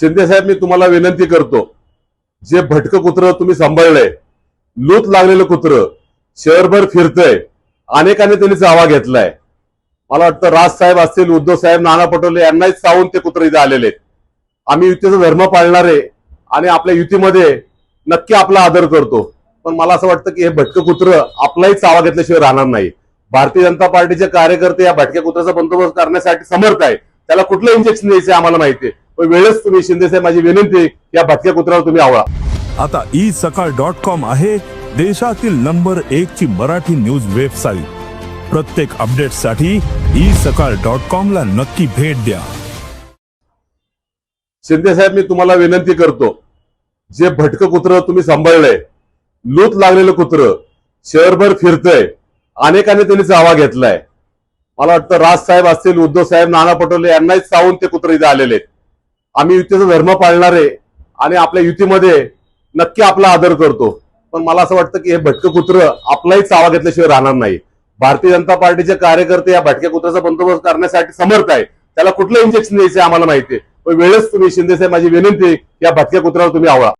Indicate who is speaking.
Speaker 1: शिंदे साहेब मी तुम्हाला विनंती करतो जे भटकं कुत्र तुम्ही सांभाळलंय लूत लागलेलं कुत्र शहरभर फिरतंय अनेकांनी त्यांनी चावा घेतलाय. मला वाटतं राज साहेब असतील उद्धव साहेब नाना पटोले यांनाही चावून ते कुत्र इथे आलेले आहेत. आम्ही युतीचा धर्म पाळणारे आणि आपल्या युतीमध्ये नक्की आपला आदर करतो. पण मला असं वाटतं की हे भटकं कुत्र आपलाही चावा घेतल्याशिवाय राहणार नाही. भारतीय जनता पार्टीचे कार्यकर्ते या भटक्या कुत्र्याचा बंदोबस्त करण्यासाठी समर्थ आहे त्याला कुठलं इंजेक्शन द्यायचं आम्हाला माहिती आहे. वेळेस तुम्ही शिंदे साहेब माझी विनंती या भटक्या कुत्र्यावर तुम्ही आवळा.
Speaker 2: आता ई सकाळ डॉट कॉम आहे देशातील नंबर एक ची मराठी न्यूज वेबसाईट. प्रत्येक अपडेटसाठी ई सकाळ डॉट कॉम ला नक्की भेट द्या.
Speaker 1: शिंदे साहेब मी तुम्हाला विनंती करतो जे भटकं कुत्र तुम्ही सांभाळलंय लूत लागलेलं कुत्र शहरभर फिरतंय अनेकांनी त्यांनी चावा घेतलाय. मला वाटतं राज साहेब असतील उद्धव साहेब नाना पटोले यांनाही चावून ते कुत्र इथे आलेले आहेत. आम्ही युतीचा धर्म पाळणारे आणि आपल्या युतीमध्ये नक्की आपला आदर करतो. पण मला असं वाटतं की हे भटकं कुत्र आपलाही चावा घेतल्याशिवाय राहणार नाही. भारतीय जनता पार्टीचे कार्यकर्ते या भटक्या कुत्र्याचा बंदोबस्त करण्यासाठी समर्थ आहे. त्याला कुठलं इंजेक्शन द्यायचं आम्हाला माहिती आहे. पण वेळेस तुम्ही शिंदे साहेब माझी विनंती या भटक्या कुत्र्यावर तुम्ही आवळा.